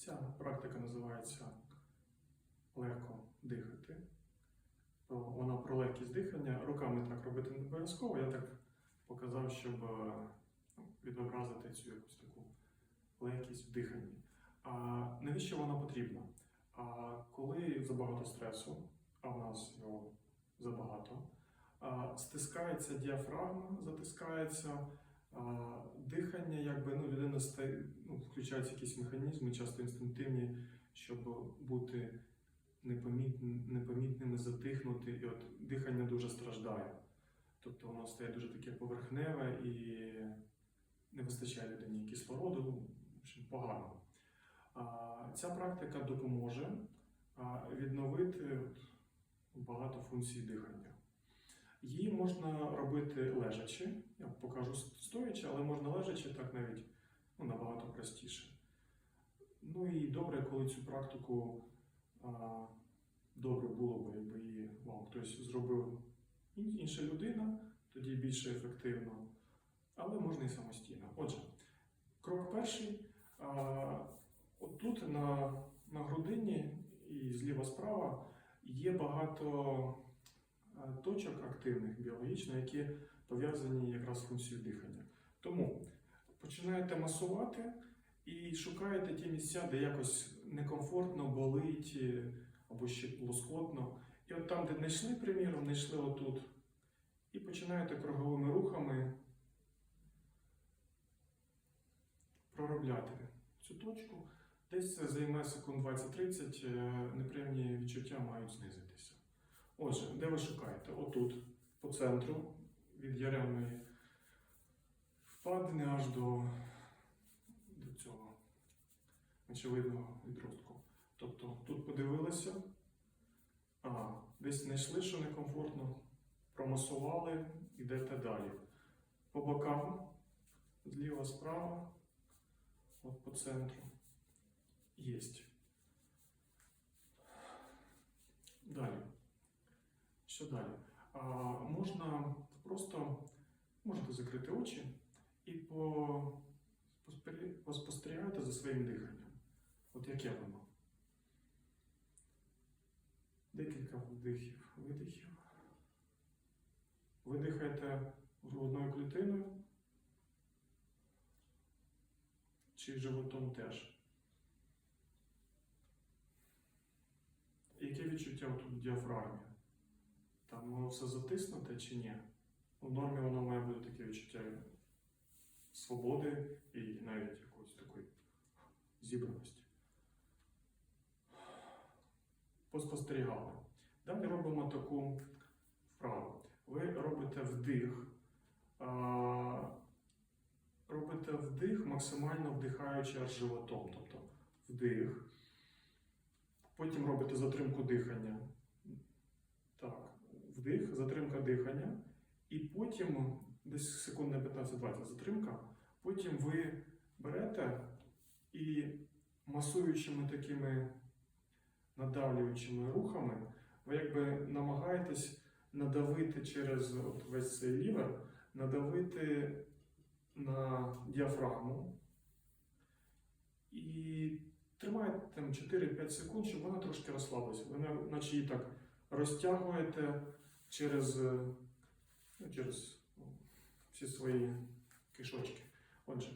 Ця практика називається легко дихати. Вона про легкість дихання. Руками так робити не обов'язково. Я так показав, щоб е, ну, відобразити цю якусь таку легкість в диханні. А навіщо вона потрібна? А коли забагато стресу, а в нас його забагато, стискається діафрагма, затискається дихання, якби ну, людина стає, ну, включаються якісь механізми, часто інстинктивні, щоб бути непомітн, непомітними, затихнути, і от дихання дуже страждає. Тобто воно стає дуже таке поверхневе і не вистачає людині кислороду, ну, общем, погано. А, Ця практика допоможе відновити багато функцій дихання. Її можна робити лежачи, я покажу стоячи, але можна лежачи так навіть ну, набагато простіше. Ну і добре, коли цю практику а, добре було б, якби її вам хтось зробив інша людина, тоді більше ефективно, але можна і самостійно. Отже, крок перший. А, Отут на, на грудині і зліва справа є багато активних біологічно, які пов'язані якраз з функцією дихання. Тому починаєте масувати і шукаєте ті місця, де якось некомфортно, болить е, або ще лоскотно. І от там, де не йшли, приміром, не йшли отут, і починаєте круговими рухами проробляти цю точку. Десь це займе секунд 20-30, е, неприємні відчуття мають знизитися. Отже, де ви шукаєте? Отут, по центру, від яремної впадини аж до, до цього очевидного відростку. Тобто тут подивилися, а, десь знайшли, що некомфортно, промасували, йдете далі. По бокам, зліва, справа, от по центру. Єсть. Далі. Що далі? А, можна просто можете закрити очі і по, поспостерігати за своїм диханням. От яке воно. Декілька вдихів, видихів. Ви дихаєте грудною клітиною чи животом теж. Яке відчуття тут в діафрагмі? Там воно все затиснуте чи ні? У нормі воно має бути таке відчуття свободи і навіть якоїсь такої зібраності. Поспостерігали. Далі робимо таку вправу. Ви робите вдих. Робите вдих, максимально вдихаючи аж животом. Тобто вдих. Потім робите затримку дихання. Так, вдих, затримка дихання. І потім, десь секунд на 15-20 затримка. Потім ви берете і масуючими такими надавлюючими рухами, ви якби намагаєтесь надавити через от весь цей лівер, надавити на діафрагму. І Тримайте там 4-5 секунд, щоб вона трошки розслабилася. Ви наче її так розтягуєте через, е, ну, через ну, всі свої кишочки. Отже,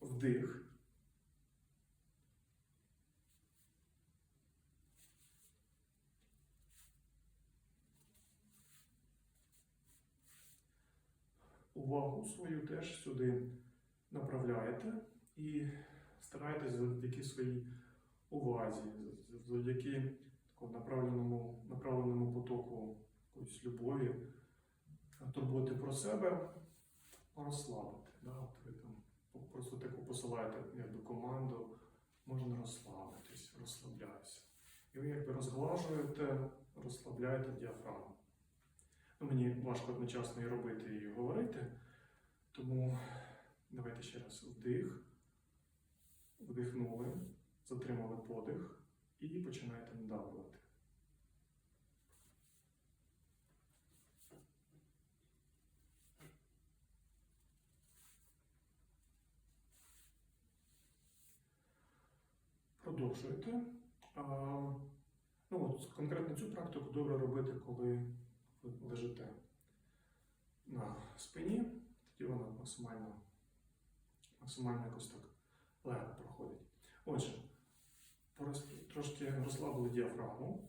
вдих. Увагу свою теж сюди направляєте і старайтесь завдяки своїй увазі, завдяки такому направленому, направленому потоку якоїсь любові, турботи про себе, розслабити. Да? От ви там просто таку посилаєте якби, команду, можна розслабитись, розслабляйся. І ви якби розглажуєте, розслабляєте діафрагму. Ну, мені важко одночасно і робити, і говорити, тому давайте ще раз вдих. Вдихнули, затримали подих і починаєте надавлювати. Продовжуєте. А, ну, от, конкретно цю практику добре робити, коли ви лежите на спині, тоді вона максимально, максимально якось так легко проходить. Отже, трошки розслабили діафрагму.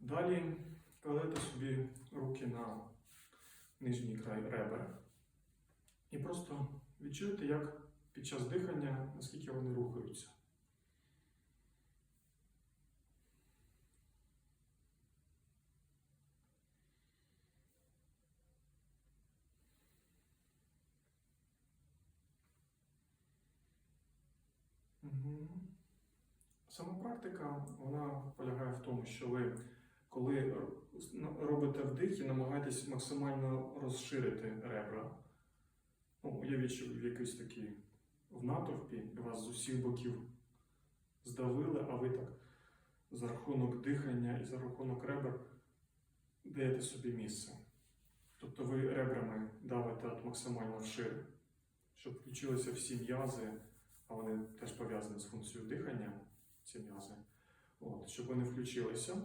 Далі кладете собі руки на нижній край ребер і просто відчуєте, як під час дихання, наскільки вони рухаються. Сама практика вона полягає в тому, що ви, коли робите вдих і намагаєтесь максимально розширити ребра, ну, що ви якийсь такий в натовпі, і вас з усіх боків здавили, а ви так за рахунок дихання і за рахунок ребер даєте собі місце. Тобто ви ребрами давите от максимально вшир, щоб включилися всі м'язи, а вони теж пов'язані з функцією дихання, ці м'язи, от, щоб вони включилися.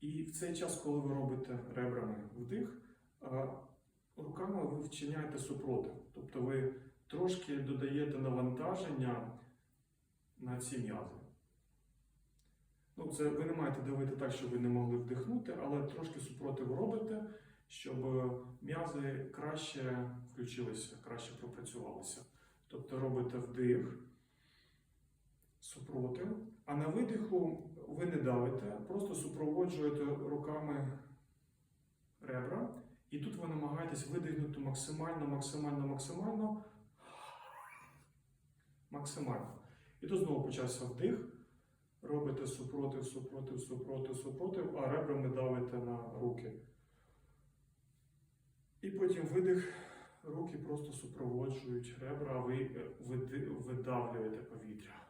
І в цей час, коли ви робите ребрами вдих, руками ви вчиняєте супротив. Тобто ви трошки додаєте навантаження на ці м'язи. Ну, це ви не маєте давити так, щоб ви не могли вдихнути, але трошки супротив робите, щоб м'язи краще включилися, краще пропрацювалися. Тобто робите вдих, супротив, а на видиху ви не давите, просто супроводжуєте руками ребра, і тут ви намагаєтесь видихнути максимально, максимально, максимально, максимально. І тут знову почався вдих. Робите супротив, супротив, супротив, супротив, а ребрами давите на руки. І потім видих, руки просто супроводжують ребра, а ви е, видавлюєте повітря.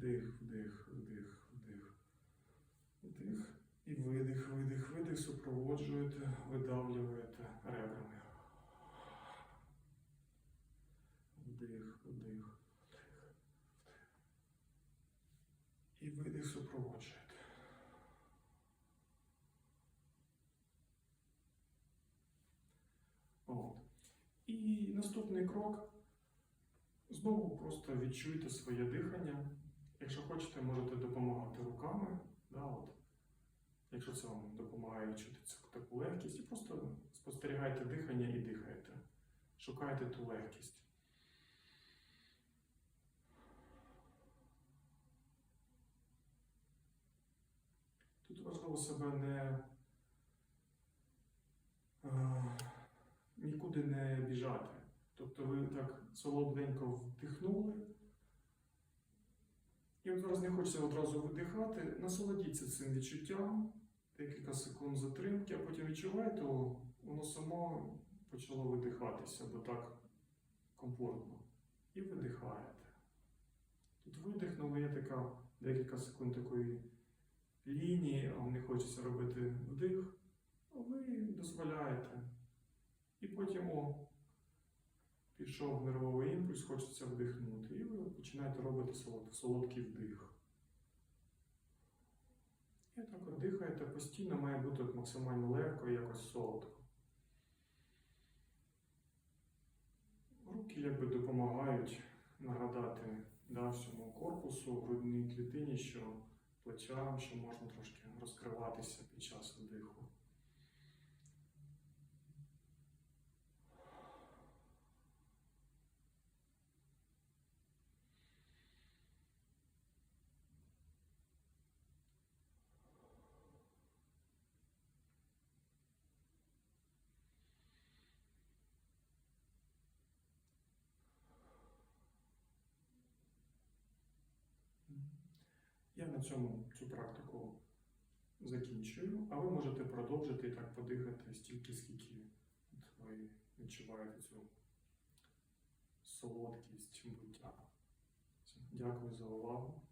Вдих, вдих, вдих, вдих. Вдих. І видих, видих, видих, супроводжуєте, видавлюєте ребрами. Вдих, вдих. І видих супроводжуєте. От. І наступний крок. Знову просто відчуйте своє дихання. Якщо хочете, можете допомагати руками. Да, от. Якщо це вам допомагає відчути таку легкість, і просто спостерігайте дихання і дихайте. Шукайте ту легкість. Тут важливо себе не е, нікуди не біжати. Тобто ви так солоденько вдихнули. І от зараз не хочеться одразу видихати. Насолодіться цим відчуттям, декілька секунд затримки, а потім відчуваєте, воно само почало видихатися, бо так комфортно. І видихаєте. Тут видихнули, є така декілька секунд такої лінії, а не хочеться робити вдих, а ви дозволяєте. І потім о, пішов нервовий імпульс, хочеться вдихнути. І ви починаєте робити солод- солодкий вдих. І так дихаєте, постійно має бути максимально легко і якось солодко. Руки якби допомагають нагадати да, всьому корпусу, грудній клітині, що плечам, що можна трошки розкриватися під час вдиху. Я на цьому цю практику закінчую, а ви можете продовжити і так подихати стільки, скільки ви відчуваєте цю солодкість буття. Дякую за увагу.